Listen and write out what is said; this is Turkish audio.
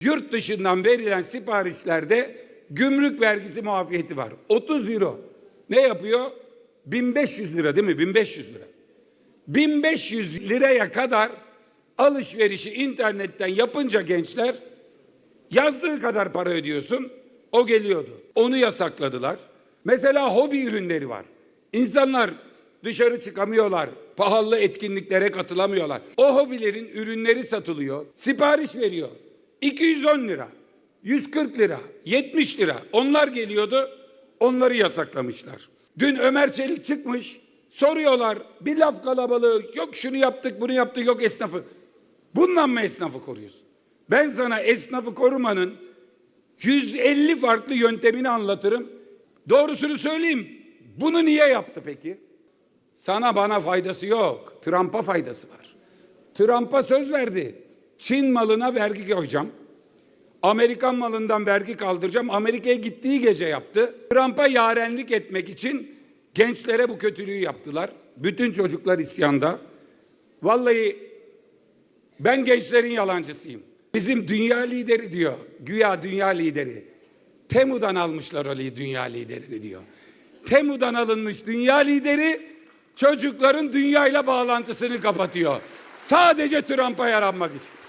Yurt dışından verilen siparişlerde gümrük vergisi muafiyeti var. 30 euro. Ne yapıyor? 1500 lira değil mi? 1500 lira. 1500 liraya kadar alışverişi internetten yapınca gençler yazdığı kadar para ödüyorsun. O geliyordu. Onu yasakladılar. Mesela hobi ürünleri var. İnsanlar dışarı çıkamıyorlar. Pahalı etkinliklere katılamıyorlar. O hobilerin ürünleri satılıyor. Sipariş veriyor. 210 lira, 140 lira, 70 lira. Onlar geliyordu. Onları yasaklamışlar. Dün Ömer Çelik çıkmış. Soruyorlar bir laf kalabalığı yok şunu yaptık bunu yaptık yok esnafı. Bundan mı esnafı koruyorsun? Ben sana esnafı korumanın 150 farklı yöntemini anlatırım. Doğrusunu söyleyeyim. Bunu niye yaptı peki? Sana bana faydası yok. Trump'a faydası var. Trump'a söz verdi. Çin malına vergi koyacağım. Amerikan malından vergi kaldıracağım. Amerika'ya gittiği gece yaptı. Trump'a yarenlik etmek için gençlere bu kötülüğü yaptılar. Bütün çocuklar isyanda. Vallahi ben gençlerin yalancısıyım. Bizim dünya lideri diyor. Güya dünya lideri. Temu'dan almışlar o li- dünya liderini diyor. Temu'dan alınmış dünya lideri çocukların dünyayla bağlantısını kapatıyor. Sadece Trump'a yaranmak için.